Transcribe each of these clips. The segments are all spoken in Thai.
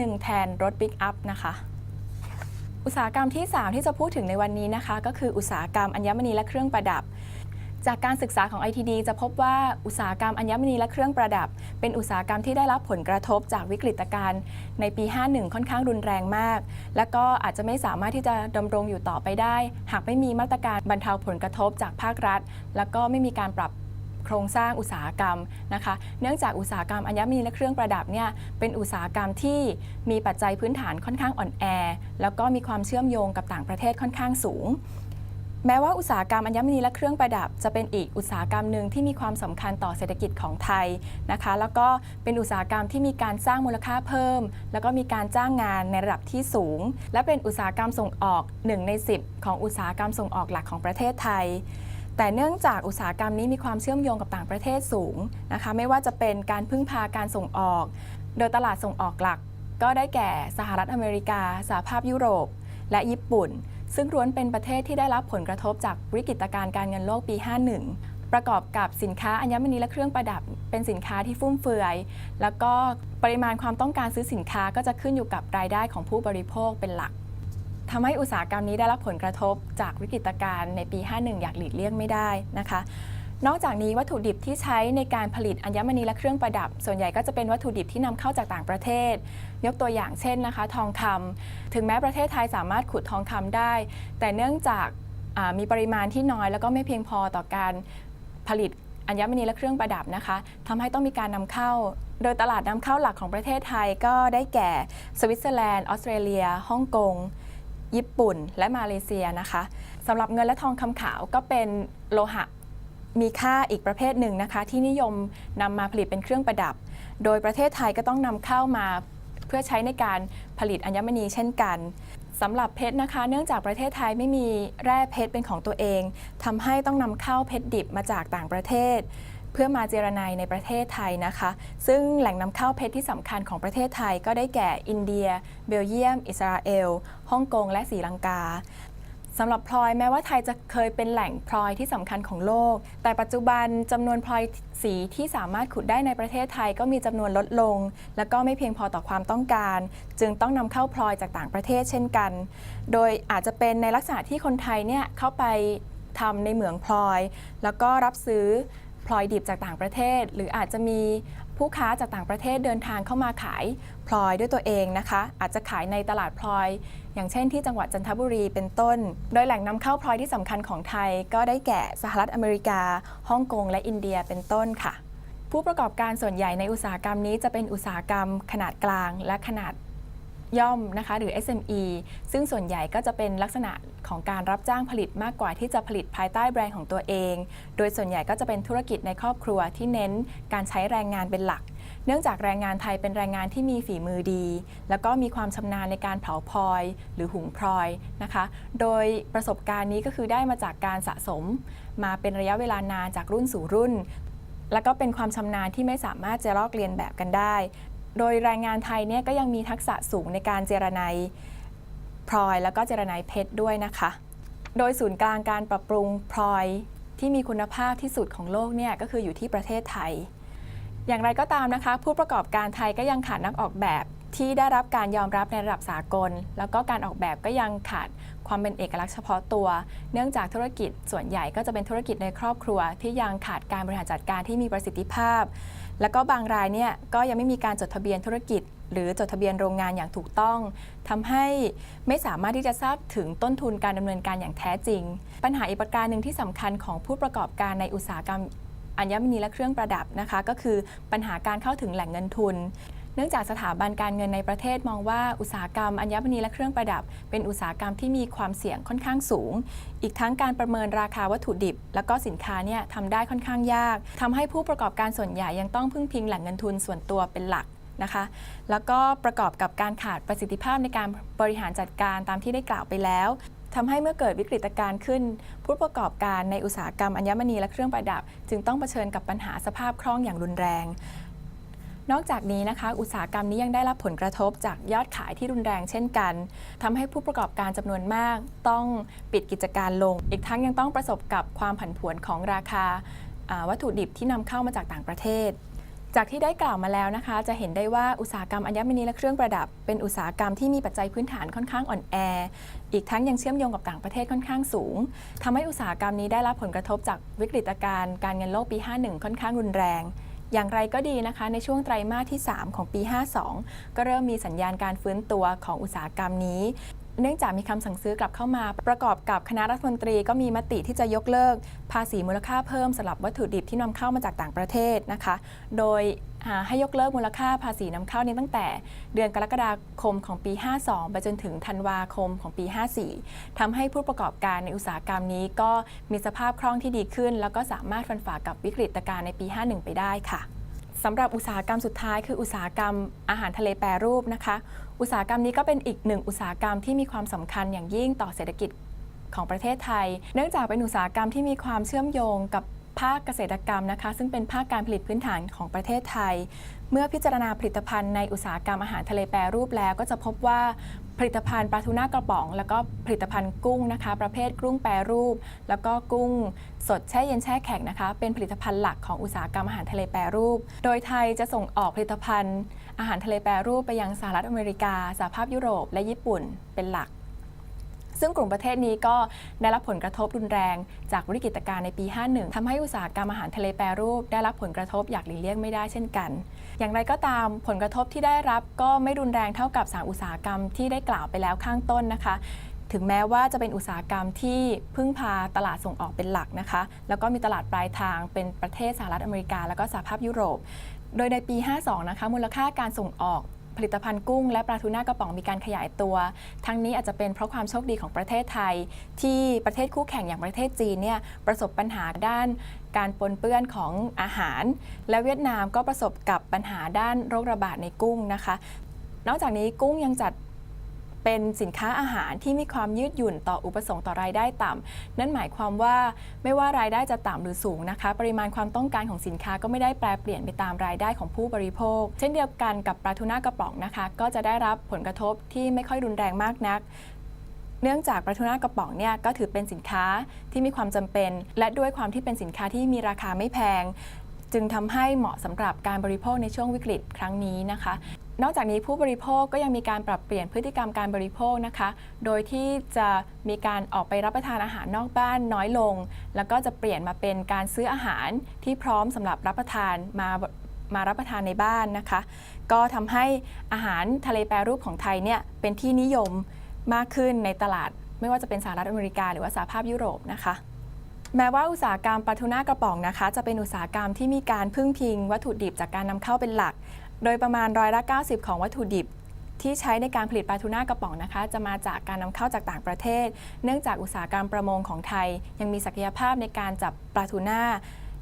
หนึ่งแทนรถปิกอัพนะคะอุตสาหกรรมที่ 3 ที่จะพูดถึงในวันนี้นะคะ ก็คืออุตสาหกรรมอัญมณีและเครื่องประดับ จากการศึกษาของ ITD จะพบว่าอุตสาหกรรมอัญมณีและเครื่องประดับ เป็นอุตสาหกรรมที่ได้รับผลกระทบจากวิกฤตการณ์ในปี 51 ค่อนข้างรุนแรงมาก และก็อาจจะไม่สามารถที่จะดำรงอยู่ต่อไปได้ หากไม่มีมาตรการบรรเทาผลกระทบจากภาครัฐ แล้วก็ไม่มีการปรับ โครงสร้างอุตสาหกรรมนะคะ เนื่องจากอุตสาหกรรมอัญมณีและเครื่องประดับเนี่ยเป็นอุตสาหกรรมที่มีปัจจัยพื้นฐานค่อนข้างอ่อนแอ แล้วก็มีความเชื่อมโยงกับต่างประเทศค่อนข้างสูง แม้ว่าอุตสาหกรรมอัญมณีและเครื่องประดับ จะเป็นอีกอุตสาหกรรมหนึ่งที่มีความสำคัญต่อเศรษฐกิจของไทยนะคะ แล้วก็เป็นอุตสาหกรรมที่มีการสร้างมูลค่าเพิ่ม แล้วก็มีการจ้างงานในระดับที่สูง และเป็นอุตสาหกรรมส่งออก 1 ใน 10 ของอุตสาหกรรมส่งออกหลักของประเทศไทย แต่เนื่องจากอุตสาหกรรมนี้มีความเชื่อมโยงกับต่างประเทศสูงนะคะไม่ว่าจะเป็นการพึ่งพาการส่งออก โดยตลาดส่งออกหลัก ก็ได้แก่สหรัฐอเมริกา สหภาพยุโรป และญี่ปุ่น ซึ่งล้วนเป็นประเทศที่ได้รับผลกระทบจากวิกฤตการการเงินโลกปี 51 ประกอบกับสินค้าอัญมณีและเครื่องประดับ เป็นสินค้าที่ฟุ่มเฟือย แล้วก็ปริมาณความต้องการซื้อสินค้าก็จะขึ้นอยู่กับรายได้ของผู้บริโภคเป็นหลัก ทำให้อุตสาหกรรมนี้ได้รับผลกระทบจากวิกฤตการณ์ในปี 51 อยากหลีกเลี่ยงไม่ได้นะคะ นอกจากนี้วัตถุดิบที่ใช้ในการผลิตอัญมณีและเครื่องประดับ ส่วนใหญ่ก็จะเป็นวัตถุดิบที่นำเข้าจากต่างประเทศ ยกตัวอย่างเช่นนะคะ ทองคำถึงแม้ประเทศไทยสามารถขุดทองคำได้ แต่เนื่องจากมีปริมาณที่น้อยแล้วก็ไม่เพียงพอต่อการผลิตอัญมณีและเครื่องประดับนะคะทำให้ต้องมีการนำเข้า โดยตลาดนำเข้าหลักของประเทศไทยก็ได้แก่ สวิตเซอร์แลนด์ ออสเตรเลีย ฮ่องกง ญี่ปุ่น และมาเลเซียนะคะสำหรับเงินและทองคำขาวก็เป็นโลหะมีค่าอีกประเภทหนึ่งนะคะ ที่นิยมนำมาผลิตเป็นเครื่องประดับ โดยประเทศไทยก็ต้องนำเข้ามาเพื่อใช้ในการผลิตอัญมณีเช่นกันสำหรับเพชรนะคะ เนื่องจากประเทศไทยไม่มีแร่เพชรเป็นของตัวเองทำให้ต้องนำเข้าเพชรดิบมาจากต่างประเทศ เพื่อมาเจรไนในประเทศไทยนะคะ ซึ่งแหล่งนำเข้าเพชรที่สำคัญของประเทศไทยก็ได้แก่อินเดีย เบลเยียม อิสราเอลฮ่องกงและศรีลังกาสำหรับพลอยแม้ว่าไทยจะเคยเป็นแหล่งพลอยที่สำคัญของโลก แต่ปัจจุบันจำนวนพลอยสีที่สามารถขุดได้ในประเทศไทยก็มีจำนวนลดลง และก็ไม่เพียงพอต่อความต้องการ จึงต้องนำเข้าพลอยจากต่างประเทศเช่นกัน โดยอาจจะเป็นในลักษณะที่คนไทยเนี่ยเข้าไปทำในเหมืองพลอย แล้วก็รับซื้อ พลอยดิบจากต่างประเทศ หรืออาจจะมีผู้ค้าจากต่างประเทศเดินทางเข้ามาขายพลอยด้วยตัวเองนะคะ อาจจะขายในตลาดพลอย อย่างเช่นที่จังหวัดจันทบุรีเป็นต้น โดยแหล่งนำเข้าพลอยที่สำคัญของไทย ก็ได้แก่สหรัฐอเมริกาฮ่องกงและอินเดียเป็นต้นค่ะ ผู้ประกอบการส่วนใหญ่ในอุตสาหกรรมนี้จะเป็นอุตสาหกรรมขนาดกลางและขนาด ย่อมนะคะหรือ SME ซึ่งส่วนใหญ่ก็จะเป็นลักษณะของการรับจ้างผลิตมากกว่าที่จะผลิตภายใต้แบรนด์ของตัวเอง โดยส่วนใหญ่ก็จะเป็นธุรกิจในครอบครัวที่เน้นการใช้แรงงานเป็นหลัก เนื่องจากแรงงานไทยเป็นแรงงานที่มีฝีมือดี แล้วก็มีความชำนาญในการเผาพลอย หรือหุงพลอยนะคะ โดยประสบการณ์นี้ก็คือได้มาจากการสะสม มาเป็นระยะเวลานานจากรุ่นสู่รุ่นแล้วก็เป็นความชำนาญที่ไม่สามารถจะลอกเลียนแบบกันได้ โดยแรงงานไทยเนี่ยก็ยังมีทักษะสูงในการเจรนายพลอยแล้วก็เจรนายเพชรด้วยนะคะ โดยศูนย์กลางการปรับปรุงพลอยที่มีคุณภาพที่สุดของโลกเนี่ยก็คืออยู่ที่ประเทศไทย อย่างไรก็ตามนะคะ ผู้ประกอบการไทยก็ยังขาดนักออกแบบ ที่ได้รับการยอมรับในระดับสากล แล้วก็การออกแบบก็ยังขาดความเป็นเอกลักษณ์เฉพาะตัว เนื่องจากธุรกิจส่วนใหญ่ก็จะเป็นธุรกิจในครอบครัว ที่ยังขาดการบริหารจัดการที่มีประสิทธิภาพ แล้วก็บางรายเนี่ยก็ยังไม่มีการจดทะเบียนธุรกิจ หรือจดทะเบียนโรงงานอย่างถูกต้องทำให้ไม่สามารถที่จะทราบถึงต้นทุนการดำเนินการอย่างแท้จริง ปัญหาอีกประการหนึ่งที่สำคัญของผู้ประกอบการในอุตสาหกรรมอัญมณีและเครื่องประดับนะคะ ก็คือปัญหาการเข้าถึงแหล่งเงินทุน เนื่องจากสถาบันการเงินในประเทศมองว่าอุตสาหกรรมอัญมณีและเครื่องประดับ เป็นอุตสาหกรรมที่มีความเสี่ยงค่อนข้างสูง อีกทั้งการประเมินราคาวัตถุดิบ แล้วก็สินค้าเนี่ยทำได้ค่อนข้างยากทำให้ผู้ประกอบการส่วนใหญ่ยังต้องพึ่งพิงแหล่งเงินทุนส่วนตัวเป็นหลักนะคะแล้วก็ประกอบกับการขาดประสิทธิภาพในการบริหารจัดการตามที่ได้กล่าวไปแล้วทำให้เมื่อเกิดวิกฤตการณ์ขึ้น ผู้ประกอบการในอุตสาหกรรมอัญมณีและเครื่องประดับ จึงต้องเผชิญกับปัญหาสภาพคล่องอย่างรุนแรง นอกจากนี้นะคะ อุตสาหกรรมนี้ยังได้รับผลกระทบจากยอดขายที่รุนแรงเช่นกันทำให้ผู้ประกอบการจำนวนมาก ต้องปิดกิจการลง อีกทั้งยังต้องประสบกับความผันผวนของราคาวัตถุดิบที่นำเข้ามาจากต่างประเทศ จากที่ได้กล่าวมาแล้วนะคะ จะเห็นได้ว่าอุตสาหกรรมอัญมณีและเครื่องประดับ เป็นอุตสาหกรรมที่มีปัจจัยพื้นฐานค่อนข้างอ่อนแอ อีกทั้งยังเชื่อมโยงกับต่างประเทศค่อนข้างสูงทำให้อุตสาหกรรมนี้ได้รับผลกระทบจากวิกฤตการณ์การเงินโลกปี 51 ค่อนข้างรุนแรง อย่างไรก็ดีนะคะ ในช่วงไตรมาสที่ 3 ของปี 52 ก็เริ่มมีสัญญาณการฟื้นตัวของอุตสาหกรรมนี้เนื่องจากมีคำสั่งซื้อกลับเข้ามา ประกอบกับคณะรัฐมนตรีก็มีมติที่จะยกเลิก ภาษีมูลค่าเพิ่มสำหรับวัตถุดิบที่นำเข้ามาจากต่างประเทศนะคะ โดย ให้ยกเลิกมูลค่าภาษีนำเข้านี้ตั้งแต่เดือนกรกฎาคมของปี 52 ไปจนถึงธันวาคมของปี 54ทำให้ผู้ประกอบการในอุตสาหกรรมนี้ก็มีสภาพคล่องที่ดีขึ้น แล้วก็สามารถฟันฝ่ากับวิกฤตการณ์ในปี 51 ไปได้ค่ะสำหรับอุตสาหกรรมสุดท้ายคืออุตสาหกรรมอาหารทะเลแปรรูปนะคะ อุตสาหกรรมนี้ก็เป็นอีกหนึ่งอุตสาหกรรมที่มีความสำคัญอย่างยิ่งต่อเศรษฐกิจของประเทศไทย เนื่องจากเป็นอุตสาหกรรมที่มีความเชื่อมโยงกับ ภาคเกษตรกรรมนะคะ ซึ่งเป็นภาคการผลิตพื้นฐานของประเทศไทย เมื่อพิจารณาผลิตภัณฑ์ในอุตสาหกรรมอาหารทะเลแปรรูปแล้วก็จะพบว่าผลิตภัณฑ์ปลาทูน่ากระป๋อง แล้วก็ผลิตภัณฑ์กุ้งนะคะ ประเภทกุ้งแปรรูป แล้วก็กุ้งสดแช่เย็นแช่แข็งนะคะ เป็นผลิตภัณฑ์หลักของอุตสาหกรรมอาหารทะเลแปรรูป โดยไทยจะส่งออกผลิตภัณฑ์ อาหารทะเลแปรรูปไปยังสหรัฐอเมริกาสหภาพยุโรป และญี่ปุ่นเป็นหลัก ซึ่งกลุ่มประเทศนี้ก็ได้รับผลกระทบรุนแรง จากวิกฤตการณ์ในปี 51ทำให้อุตสาหกรรมอาหารทะเลแปรรูป ได้รับผลกระทบอย่างหลีกเลี่ยงไม่ได้เช่นกัน อย่างไรก็ตามผลกระทบที่ได้รับก็ไม่รุนแรงเท่ากับสามอุตสาหกรรมที่ได้กล่าวไปแล้วข้างต้นนะคะถึงแม้ว่าจะเป็นอุตสาหกรรมที่พึ่งพาตลาดส่งออกเป็นหลักนะคะ แล้วก็มีตลาดปลายทางเป็นประเทศสหรัฐอเมริกา แล้วก็สหภาพยุโรป โดยในปี 52 นะคะ มูลค่าการส่งออก ผลิตภัณฑ์กุ้งและปลาทูน่ากระป๋องมีการขยายตัว ทั้งนี้อาจจะเป็นเพราะความโชคดีของประเทศไทย ที่ประเทศคู่แข่งอย่างประเทศจีนเนี่ยประสบปัญหาด้านการปนเปื้อนของอาหาร และเวียดนามก็ประสบกับปัญหาด้านโรคระบาดในกุ้งนะคะ นอกจากนี้กุ้งยังจัด เป็นสินค้าอาหารที่มีความยืดหยุ่นต่ออุปสงค์ต่อรายได้ต่ำนั่นหมายความว่าไม่ว่ารายได้จะต่ำหรือสูงนะคะ ปริมาณความต้องการของสินค้าก็ไม่ได้แปรเปลี่ยนไปตามรายได้ของผู้บริโภค เช่นเดียวกันกับปลาทูน่ากระป๋องนะคะ ก็จะได้รับผลกระทบที่ไม่ค่อยรุนแรงมากนักเนื่องจากปลาทูน่ากระป๋องเนี่ยก็ถือเป็นสินค้าที่มีความจำเป็น และด้วยความที่เป็นสินค้าที่มีราคาไม่แพง จึงทำให้เหมาะสำหรับการบริโภคในช่วงวิกฤตครั้งนี้นะคะ นอกจากนี้ผู้บริโภคก็ยังมีการปรับเปลี่ยนพฤติกรรมการบริโภคนะคะ โดยที่จะมีการออกไปรับประทานอาหารนอกบ้านน้อยลง แล้วก็จะเปลี่ยนมาเป็นการซื้ออาหารที่พร้อมสำหรับรับประทานมามารับประทานในบ้านนะคะ ก็ทำให้อาหารทะเลแปรรูปของไทยเนี่ยเป็นที่นิยมมากขึ้นในตลาด ไม่ว่าจะเป็นสหรัฐอเมริกา หรือว่าสหภาพยุโรปนะคะ แม้ว่าอุตสาหกรรมปลาทูน่ากระป๋องนะคะ จะเป็นอุตสาหกรรมที่มีการพึ่งพิง วัตถุดิบจากการนำเข้าเป็นหลัก โดยประมาณร้อยละ 90 ของวัตถุดิบ ที่ใช้ในการผลิตปลาทูน่ากระป๋องนะคะ จะมาจากการนำเข้าจากต่างประเทศ เนื่องจากอุตสาหกรรมประมงของไทย ยังมีศักยภาพในการจับปลาทูน่า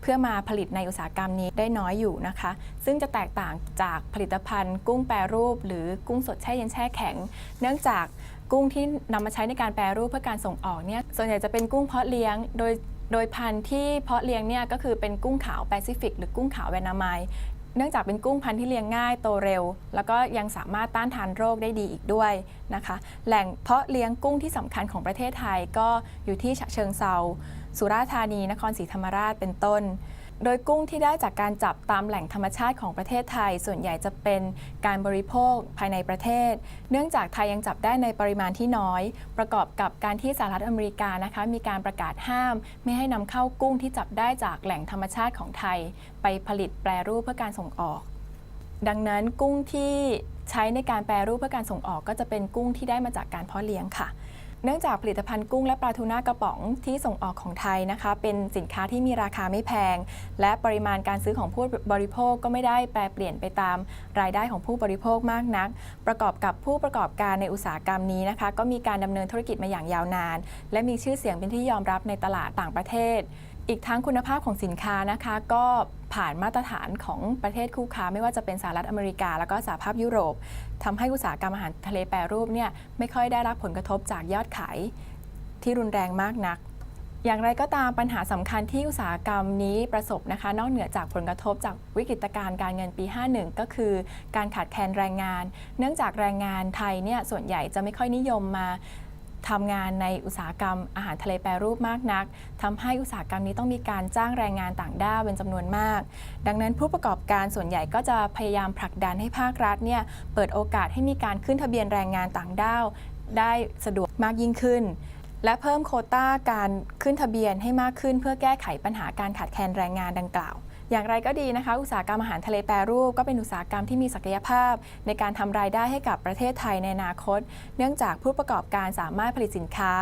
เพื่อมาผลิตในอุตสาหกรรมนี้ได้น้อยอยู่นะคะ ซึ่งจะแตกต่างจากผลิตภัณฑ์ กุ้งแปรรูป หรือกุ้งสดแช่เย็นแช่แข็ง เนื่องจากกุ้งที่นำมาใช้ในการแปรรูปเพื่อการส่งออกเนี่ยส่วนใหญ่จะเป็นกุ้งเพาะเลี้ยง โดย โดยพันธุ์ที่เพาะเลี้ยงเนี่ยก็คือเป็นกุ้งขาวแปซิฟิก หรือกุ้งขาวแวนามาย เนื่องจากเป็นกุ้งพันธุ์ที่เลี้ยงง่ายโตเร็ว แล้วก็ยังสามารถต้านทานโรคได้ดีอีกด้วยนะคะ แหล่งเพาะเลี้ยงกุ้งที่สำคัญของประเทศไทยก็อยู่ที่ฉะเชิงเซาสุราษฎร์ธานี นครศรีธรรมราชเป็นต้น โดยกุ้งที่ได้จากการจับตามแหล่งธรรมชาติของประเทศไทย ส่วนใหญ่จะเป็นการบริโภคภายในประเทศ เนื่องจากไทยยังจับได้ในปริมาณที่น้อย ประกอบกับการที่สหรัฐอเมริกานะคะมีการประกาศห้าม ไม่ให้นำเข้ากุ้งที่จับได้จากแหล่งธรรมชาติของไทย ไปผลิตแปรรูปเพื่อการส่งออก ดังนั้นกุ้งที่ใช้ในการแปรรูปเพื่อการส่งออกก็จะเป็นกุ้งที่ได้มาจากการเพาะเลี้ยงค่ะ เนื่องจากผลิตภัณฑ์กุ้งและปลาทูน่ากระป๋องที่ส่งออกของไทยนะคะ เป็นสินค้าที่มีราคาไม่แพง และปริมาณการซื้อของผู้บริโภคก็ไม่ได้แปรเปลี่ยนไปตามรายได้ของผู้บริโภคมากนัก ประกอบกับผู้ประกอบการในอุตสาหกรรมนี้นะคะ ก็มีการดำเนินธุรกิจมาอย่างยาวนาน และมีชื่อเสียงเป็นที่ยอมรับในตลาดต่างประเทศอีกทั้งคุณภาพของสินค้านะคะก็ผ่านมาตรฐานของประเทศคู่ค้า ไม่ว่าจะเป็นสหรัฐอเมริกา แล้วก็สหภาพยุโรปทำให้อุตสาหกรรมอาหารทะเลแปรรูปเนี่ยไม่ค่อยได้รับผลกระทบจากยอดขายที่รุนแรงมากนัก อย่างไรก็ตามปัญหาสำคัญที่อุตสาหกรรมนี้ประสบนะคะ นอกเหนือจากผลกระทบจากวิกฤตการณ์การเงินปี 51 ก็คือการขาดแคลนแรงงาน เนื่องจากแรงงานไทยเนี่ยส่วนใหญ่จะไม่ค่อยนิยมมา ทำงานในอุตสาหกรรมอาหารทะเลแปรรูปมากนักทำให้อุตสาหกรรมนี้ต้องมีการจ้างแรงงานต่างด้าวเป็นจำนวนมาก ดังนั้นผู้ประกอบการส่วนใหญ่ก็จะพยายามผลักดันให้ภาครัฐเนี่ยเปิดโอกาสให้มีการขึ้นทะเบียนแรงงานต่างด้าว ได้สะดวกมากยิ่งขึ้น และเพิ่มโคต้าการขึ้นทะเบียนให้มากขึ้น เพื่อแก้ไขปัญหาการขาดแคลนแรงงานดังกล่าว อย่างไรก็ดีนะคะ อุตสาหกรรมอาหารทะเลแปรรูปก็เป็นอุตสาหกรรมที่มีศักยภาพ ในการทำรายได้ให้กับประเทศไทยในอนาคต เนื่องจากผู้ประกอบการสามารถผลิตสินค้า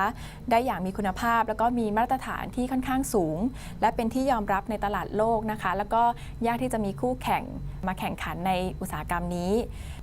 ได้อย่างมีคุณภาพ แล้วก็มีมาตรฐานที่ค่อนข้างสูง และเป็นที่ยอมรับในตลาดโลกนะคะ แล้วก็ยากที่จะมีคู่แข่งมาแข่งขันในอุตสาหกรรมนี้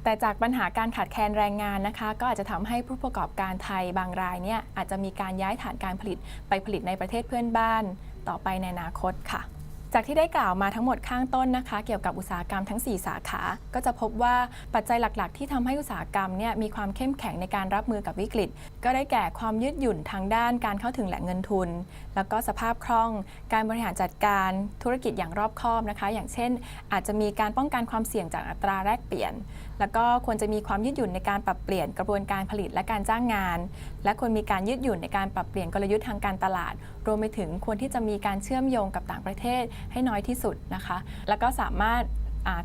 แต่จากปัญหาการขาดแคลนแรงงานนะคะ ก็อาจจะทำให้ผู้ประกอบการไทยบางรายเนี่ยอาจจะมีการย้ายฐานการผลิตไปผลิตในประเทศเพื่อนบ้าน ต่อไปในอนาคตค่ะ จากที่ได้กล่าวมาทั้งหมดข้างต้นนะคะ เกี่ยวกับอุตสาหกรรมทั้ง 4 สาขา ก็จะพบว่าปัจจัยหลักๆ ที่ทำให้อุตสาหกรรมเนี่ยมีความเข้มแข็งในการรับมือกับวิกฤต ก็ได้แก่ความยืดหยุ่นทางด้านการเข้าถึงแหล่งเงินทุน แล้วก็สภาพคล่อง การบริหารจัดการธุรกิจอย่างรอบคอบนะคะ อย่างเช่น อาจจะมีการป้องกันความเสี่ยงจากอัตราแลกเปลี่ยน แล้วก็ควรจะมีความยืดหยุ่นในการปรับเปลี่ยนกระบวนการผลิตและการจ้างงาน และควรมีการยืดหยุ่นในการปรับเปลี่ยนกลยุทธ์ทางการตลาด รวมไปถึงควรที่จะมีการเชื่อมโยงกับต่างประเทศให้น้อยที่สุดนะคะ แล้วก็สามารถ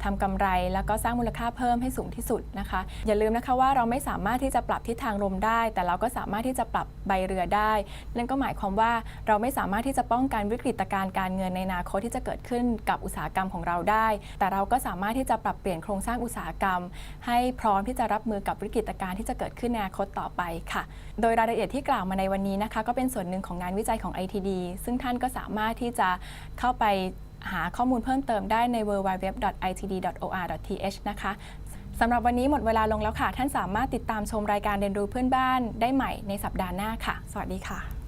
ทำกำไร แล้วก็สร้างมูลค่าเพิ่มให้สูงที่สุดนะคะ อย่าลืมนะคะว่าเราไม่สามารถที่จะปรับทิศทางลมได้ แต่เราก็สามารถที่จะปรับใบเรือได้ นั่นก็หมายความว่าเราไม่สามารถที่จะป้องกันวิกฤตการณ์การเงินในอนาคตที่จะเกิดขึ้นกับอุตสาหกรรมของเราได้ แต่เราก็สามารถที่จะปรับเปลี่ยนโครงสร้างอุตสาหกรรม ให้พร้อมที่จะรับมือกับวิกฤตการณ์ที่จะเกิดขึ้นในอนาคตต่อไปค่ะ โดยรายละเอียดที่กล่าวมาในวันนี้นะคะ ก็เป็นส่วนหนึ่งของงานวิจัยของ ITD ซึ่งท่านก็สามารถที่จะเข้าไป หาข้อมูลเพิ่มเติมได้ใน www.itd.or.th นะคะสำหรับวันนี้หมดเวลาลงแล้วค่ะ ท่านสามารถติดตามชมรายการเรียนรู้เพื่อนบ้านได้ใหม่ในสัปดาห์หน้าค่ะ สวัสดีค่ะ